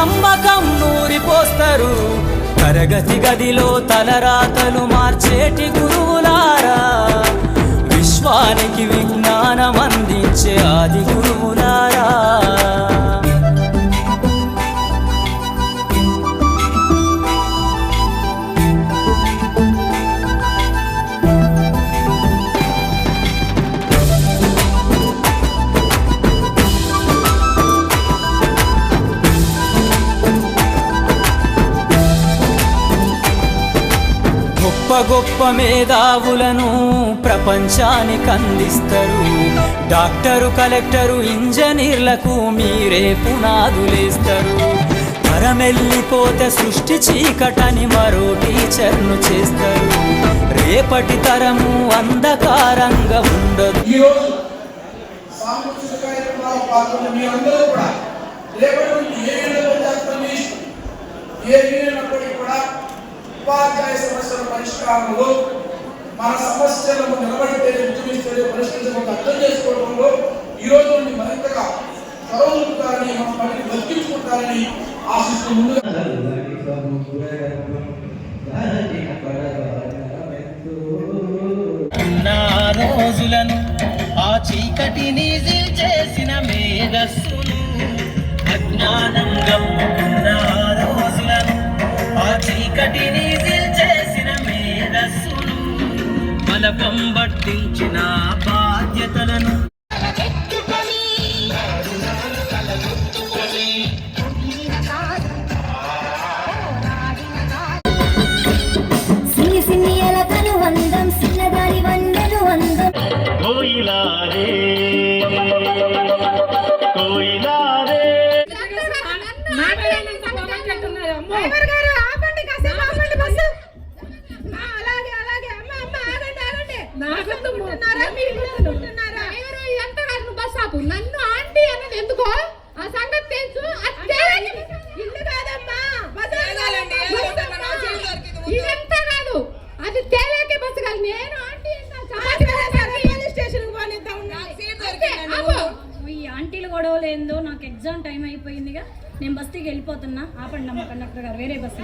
నమ్మకం నూరిపోస్తారు. తరగతి గదిలో తలరాతలు మార్చేటి గురువులారా. విశ్వానికి గొప్ప గొప్ప మేధావులను ప్రపంచానికి అందిస్తారు. డాక్టరు కలెక్టరు ఇంజనీర్లకు మీరే పునాదులేస్తారు తరమెల్లిపోతే సృష్టి చీకటని మరో టీచర్ను చేస్తారు. రేపటి తరము అంధకారంగా ఉండదు. రేపటి ఏ ఏ కూడా ఉపాధ్యాయ సమస్యల పరిష్కారంలో మన సమస్యలను నిలబడితే ఉద్యమిస్తే పరిష్కరించకుండా అర్థం చేసుకోవడంలో ఈ రోజు నుండి మరింతగా చొరవలుపుతారని మన పనిని బతికించుకుంటారని ఆశిస్తూ ముందుగా రోజులను ఆ చీకటిని చేసిన మేధస్సును అజ్ఞానం గమ్ముకున్న రోజులను ఆ చీకటిని బలపం పట్టించిన బాధ్యతలను కోయిలారే కోయిలారే. నన్ను ఆంటీ అన్నది ఎందుకో? ఆ సంగతి తెలుసు. ఇల్లు కాదమ్మా. ఇదంతా కాదు. అది తేలేకే బస్సు కాదు. నేను ఆంటీ. ఈ ఆంటీలు గొడవలు ఏందో నాకు ఎగ్జామ్ టైం అయిపోయిందిగా. నేను బస్తీకి వెళ్ళిపోతున్నా. ఆపండి అమ్మ కండక్టర్ గారు వేరే బస్సు